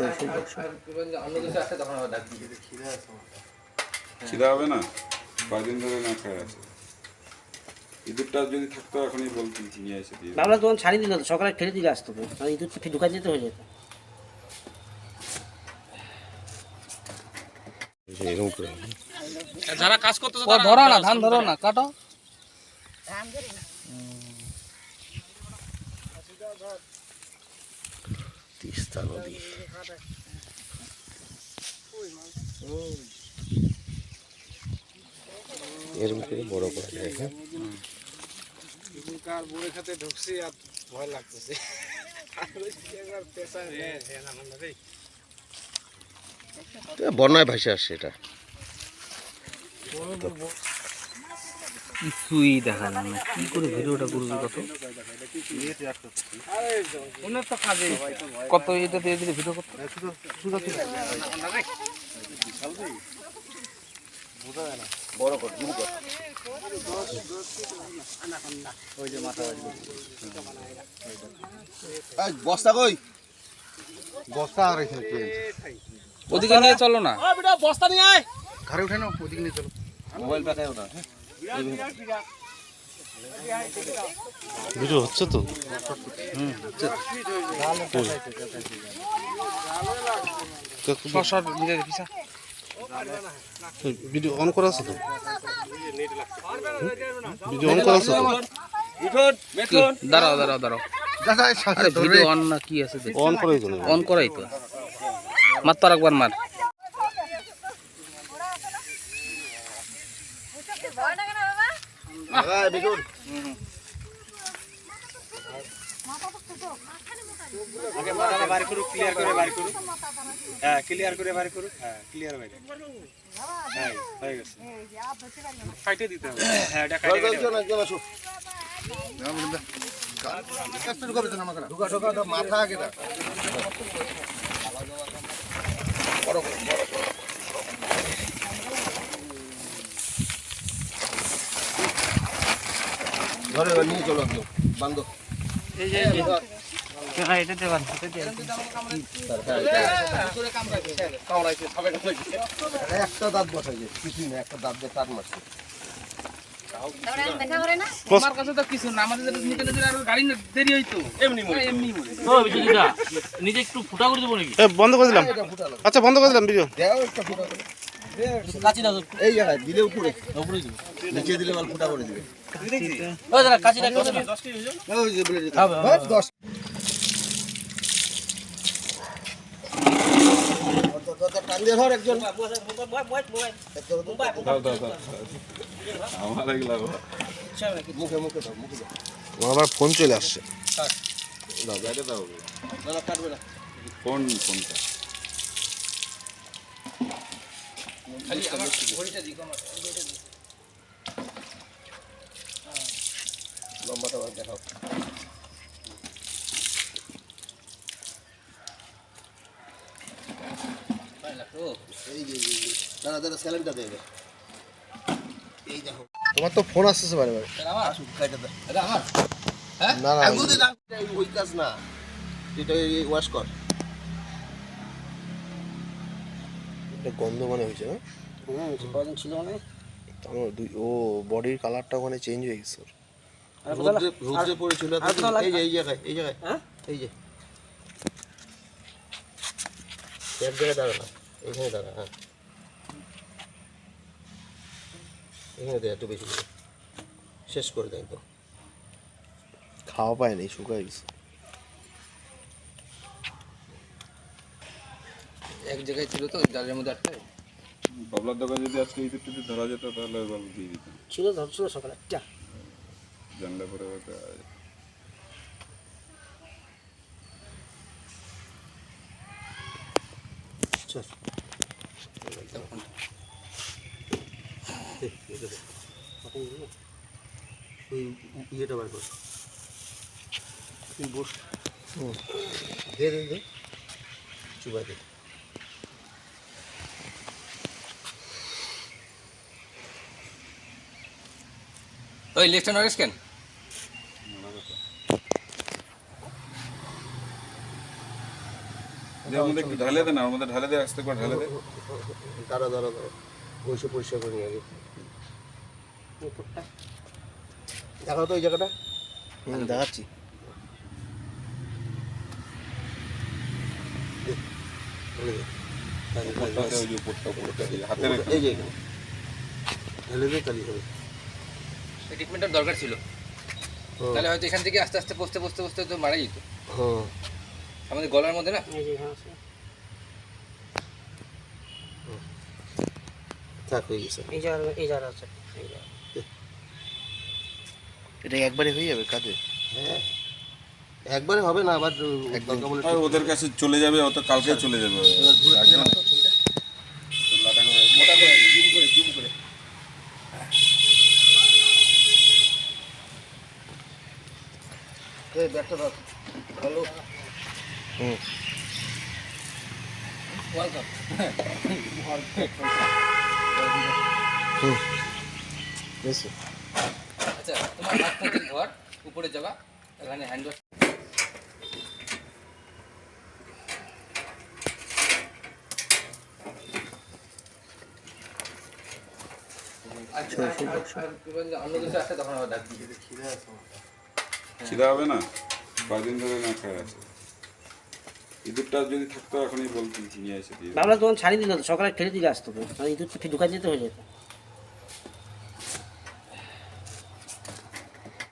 সরাসরি খিদা হবে না? কয়দিন ধরে না খায় আছে? ইঁদুরটা যদি থাকতো এখনই বলতি নিয়ে এসে দিয়ে বাবলা তখন ছাড়িয়ে দিল তো সকালে দিলে আসতো আর ইঁদুর যেতে হয়ে যেত? যারা কাজ করতে ধরো না ধান ধরো না কাটো। তিস্তা নদী এরকম করে বড় করা যায় কার বুড়ে খাতে ঢুকছি আর ভয় লাগতেছে। বন্যায় ভাসে আসছে এটা। কিছুই দেখা যায় না। কি করে ভিডিওটা করবি কত? কত এটা দিয়ে দিলে ভিডিও করতে? বস্তা কই? ওদিকে নিয়ে চলো না। ঘরে উঠে নাও ওদিকে নিয়ে চলো। মোবাইল পাকায় ওটা ভিডিও হচ্ছে তো? শশার নিজে ভিডিও অন করা আছে তো? ভিডিও অন করা আছে তো? দাঁড়াও দাঁড়াও দাঁড়াও। ভিডিও অন না কি আছে অন করাই তো না। অন করাই তো। মার তো মার আগে মাথাটা বাড়ি করুক ক্লিয়ার করে বাড়ি করুক। হ্যাঁ ক্লিয়ার করে বাড়ি করুক। হ্যাঁ ক্লিয়ার হ্যাঁ হয়ে হবে। হ্যাঁ এটা কাটে দিতে মাথা আগে না ধরে নিয়ে চলো একদম বান্ধ। একটা দাঁত বসাইছে কিছুই না একটা দাঁত দিয়ে মারছে আমার কাছে তো কিছু না আমাদের নিতে নিতে আর গাড়ি দেরি হইতো। এমনি মরে এমনি মরে নিজে একটু ফুটা করে দেবো নাকি? বন্ধ করে দিলাম। আচ্ছা বন্ধ করে দিলাম ভিডিও দেও একটা ফুটা করে। কাচি দাও এই জায়গায় দিলে উপরে। নিচে দিলে মাল ফুটা করে দিবে ওই দাঁড়া কাচি দাও ওই যে বলে দিতে হবে, হবে, ধর, ধর, ধর, টান দিয়ে ধর একজন দাও দাও দাও আমার মুখে মুখে দাও মুখে দাও আমার ফোন চলে আসছে। বাইরে দাও না না কাটবে না। ফোন ফোনটা খালি আমার ঘড়িটা দিক আমার লম্বাটা বার দেখাও। দাঁড়া দাঁড়া স্যালেন্টটা দেবে এই দেখো। তোমার তো ফোন আসতেছে বারে বারে। দাও না না ওই কাজ না। এটা ওয়াশ কর। এটা গন্ধ মানে হয়েছে না? হুম কদিন ছিল মানে? আমার দুই ও বডির কালারটা ওখানে চেঞ্জ হয়ে গেছে রোদ্রে রোদ্রে পড়েছিল এই যে এই জায়গায় এই জায়গায়। হ্যাঁ? এই যে। এক জায়গায় দাঁড়া না এখানে দাঁড়া হ্যাঁ। এখানে দে একটু বেশি শেষ করে দেয় তো। খাওয়া পায় নাই শুকায় গেছে। এক জায়গায় ছিল তো জালের মধ্যে একটা বাবলার দোকানে যদি আজকে ইঁদুর টিদুর ধরা যেত তাহলে বাবু দিয়ে দিতাম। ছিল ধরছিল সকালে। যা। জানলা পরে হয়তো ওই ইয়েটা বার কর। তুই বস। দে দে দে। চুবা দে। ওই লেফট হ্যান্ড কেন? ঢালে দে না ওর মধ্যে ঢালে দে আস্তে করে ঢালে দে। দাঁড়া দাঁড়া দাঁড়া। বসে পরিষ্কার করে নিয়ে আগে। দেখাও তো ওই জায়গাটা। হুম দেখাচ্ছি। হাতে। ঢেলে দে কালি হবে। ট্রিটমেন্টের দরকার ছিল। তাহলে হয়তো এখান থেকে আস্তে আস্তে বসতে বসতে বসতে তো মারা যেত। আমাদের গলার মধ্যে না? থাক হয়ে গেছে। এই জায়গা এই জায়গা আছে এটা একবারে হয়ে যাবে কাজে? হ্যাঁ। একবারে হবে না আবার ওদের কাছে চলে যাবে অত কালকে চলে যাবে। না। তো করে মোটা করে। হুম। ওয়েলকাম হুম আচ্ছা তোমার হাত থেকে ধর উপরে যাবা এখানে হ্যান্ড ওয়াশ অন্য কিছু আসছে তখন আবার ডাকবি খিদা হবে না? কয়দিন ধরে না খায় আছে। ইঁদুরটা যদি থাকতো, এখনই বলতি নিয়ে তখন ছাড়িয়ে দিল সকালে ঠেলে দিলে আসতো ইঁদুর ঢুকা যেতে হয়ে যেত?